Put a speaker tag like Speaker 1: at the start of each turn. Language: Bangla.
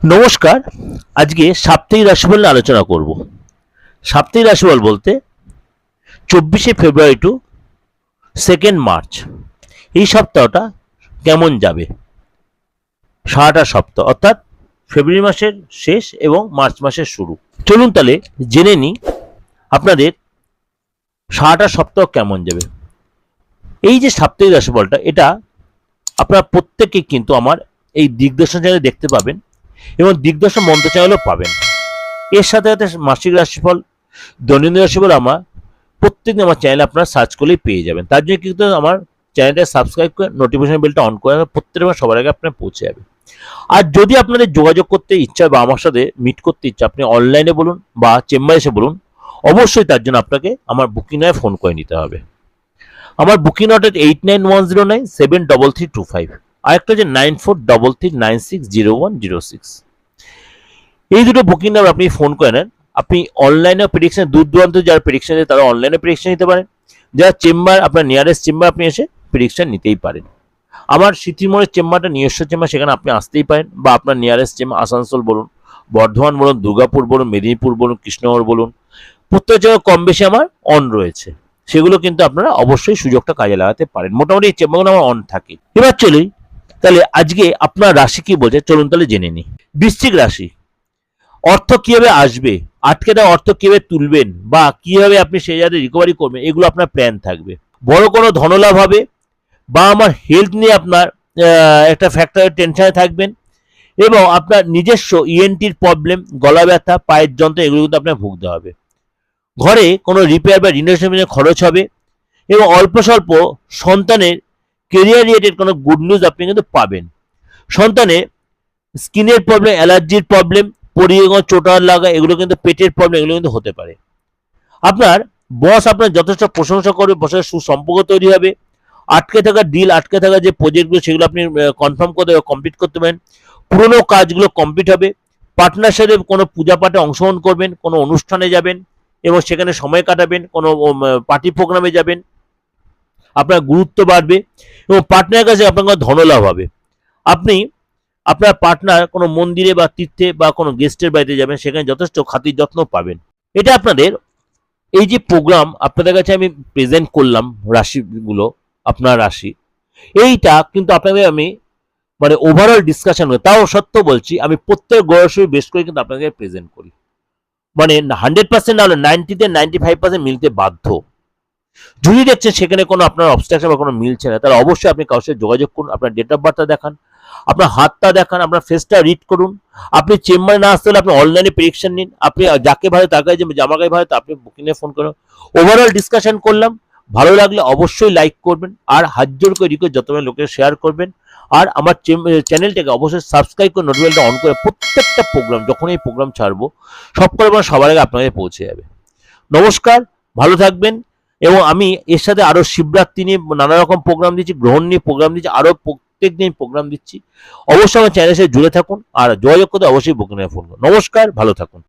Speaker 1: নমস্কার, আজকে সাপ্তাহিক রাশিফল নিয়ে আলোচনা করব। সাপ্তাহিক রাশিফল বলতে চব্বিশে ফেব্রুয়ারি টু সেকেন্ড মার্চ এই সপ্তাহটা কেমন যাবে? সারাটা সপ্তাহ, অর্থাৎ ফেব্রুয়ারি মাসের শেষ এবং মার্চ মাসের শুরু। চলুন তাহলে জেনে নিই আপনাদের সারাটা সপ্তাহ কেমন যাবে। এই যে সাপ্তাহিক রাশিফলটা, এটা আপনারা প্রত্যেকে কিন্তু আমার এই দিগদর্শন চ্যানেলে দেখতে পাবেন। এবং দিগদর্শন মন্ত্র চ্যানেলও পাবেন। এর সাথে সাথে মাসিক রাশিফল, দৈনন্দিন রাশিফল আমার, প্রত্যেকদিন আমার চ্যানেলে আপনারা সার্চ করলেই পেয়ে যাবেন। তার জন্য কিন্তু আমার চ্যানেলটা সাবস্ক্রাইব করে নোটিফিকেশন বেলটা অন করে। প্রত্যেকবার সবার আগে আপনার পৌঁছে যাবে। আর যদি আপনাদের যোগাযোগ করতে ইচ্ছা বা আমার সাথে মিট করতে ইচ্ছা, আপনি অনলাইনে বলুন বা চেম্বারে এসে বলুন, অবশ্যই তার জন্য আপনাকে আমার বুকিং ফোন করে নিতে হবে। আমার booking নটের eight nine one zero nine seven double three two five আরেকটা হচ্ছে nine four double three nine six zero one zero six. এই দুটো বুকিং নাম্বার আপনি ফোন করে নেন। আপনি অনলাইনে প্রেডিকশন দূর দূরান্ত যারা প্রেডিকশন দেয় তারা অনলাইনে প্রেডিকশন নিতে পারেন। যারা চেম্বার আপনার নিয়ারেস্ট চেম্বার আপনি এসে প্রেডিকশন নিতেই পারেন। আমার সিটিমোড়ের চেম্বারটা নিজস্ব চেম্বার, সেখানে আপনি আসতেই পারেন। বা আপনার নিয়ারেস্ট চেম্বার আসানসোল বলুন, বর্ধমান বলুন, দুর্গাপুর বলুন, মেদিনীপুর বলুন, কৃষ্ণনগর বলুন। প্রত্যেক জায়গায় কম বেশি আমার অন রয়েছে। সেগুলো কিন্তু আপনারা অবশ্যই সুযোগটা কাজে লাগাতে পারেন। মোটামুটি এই চেম্বারগুলো আমার অন থাকে। এবার চলি তাহলে আজকে আপনার রাশি কি বলছে? চলুন তাহলে জেনে নিই। বৃশ্চিক রাশি। অর্থ কীভাবে আসবে? আটকে দেওয়া অর্থ কীভাবে তুলবেন? বা কীভাবে আপনি সেই জায়গায় রিকভারি করবেন? এগুলো আপনার প্ল্যান থাকবে। বড় কোনো ধনলাভ হবে বা আমার হেলথ নিয়ে আপনার একটা ফ্যাক্টরের টেনশনে থাকবেন এবং আপনার নিজস্ব ইএনটির প্রবলেম গলা ব্যথা, পায়ের যন্ত্র এগুলো কিন্তু আপনার ভুগতে হবে। ঘরে কোনো রিপেয়ার বা রিনোভেশনের খরচ হবে এবং অল্প স্বল্প সন্তানের কেরিয়ার রিলেটেড কোনো গুড নিউজ আপনি কিন্তু পাবেন। সন্তানে স্কিনের প্রবলেম অ্যালার্জির প্রবলেম পরিয়ে চোটার লাগা, এগুলো কিন্তু পেটের প্রবলেম এগুলো কিন্তু হতে পারে। আপনার বস আপনার যথেষ্ট প্রশংসা করবে, বসের সুসম্পর্ক তৈরি হবে। আটকে থাকা ডিল আটকে থাকা যে প্রজেক্টগুলো সেগুলো আপনি কনফার্ম করতে কমপ্লিট করতে পারেন। পুরোনো কাজগুলো কমপ্লিট হবে। পার্টনার সাথে কোনো পূজা পাঠে অংশগ্রহণ করবেন, কোনো অনুষ্ঠানে যাবেন এবং সেখানে সময় কাটাবেন, কোনো পার্টি প্রোগ্রামে যাবেন। আপনার গুরুত্ব বাড়বে এবং পার্টনারের কাছে আপনার ধনলাভ হবে। আপনি আপনার পার্টনার কোনো মন্দিরে বা তীর্থে বা কোনো গেস্টের বাড়িতে যাবেন, সেখানে যথেষ্ট খাতির যত্ন পাবেন। এটা আপনাদের এই যে প্রোগ্রাম আপনাদের কাছে আমি প্রেজেন্ট করলাম রাশিগুলো, আপনার রাশি, এইটা কিন্তু আপনাদের আমি মানে ওভারঅল ডিসকাশন তাও সত্য বলছি, আমি প্রত্যেক গ্রহসই বেশ করে কিন্তু আপনাদের প্রেজেন্ট করি। মানে হান্ড্রেড পার্সেন্ট না হলে নাইনটিতে নাইনটি ফাইভ পার্সেন্ট মিলতে বাধ্য। যদি দেখছেন সেখানে কোনো আপনার অবস্ট্রাকশন বা কোনো মিলছে না, তাহলে অবশ্যই আপনি কারোর সাথে যোগাযোগ করুন, আপনার ডেট অফ বার্থটা দেখান, আপনার হাতটা দেখান, আপনার ফেসটা রিড করুন। আপনি চেম্বারে না আসতে হলে আপনি অনলাইনে প্রেডিকশন নিন। আপনি যাকে ভালো তার কাছে জামা গায়ে ভালো আপনি বুকিংয়ে ফোন করুন। ওভারঅল ডিসকাশন করলাম। ভালো লাগলে অবশ্যই লাইক করবেন আর হাত জোর করে রিকোয়েস্ট যত লোকের শেয়ার করবেন। আর আমার চ্যানেলটাকে অবশ্যই সাবস্ক্রাইব করে নোটিফিকেশনটা অন করে প্রত্যেকটা প্রোগ্রাম যখন এই প্রোগ্রাম ছাড়বো সব করে সবার আগে আপনাদের পৌঁছে যাবে। নমস্কার, ভালো থাকবেন। এবং আমি এর সাথে আরও শিবরাত্রি নিয়ে নানা রকম প্রোগ্রাম দিচ্ছি, গ্রহণ নিয়ে প্রোগ্রাম দিচ্ছি, আরও প্রত্যেক দিন প্রোগ্রাম দিচ্ছি। অবশ্যই আমার চ্যানেলের সাথে জুড়ে থাকুন, আর যোগাযোগ করতে অবশ্যই বুকিং ফোন করুন। নমস্কার, ভালো থাকুন।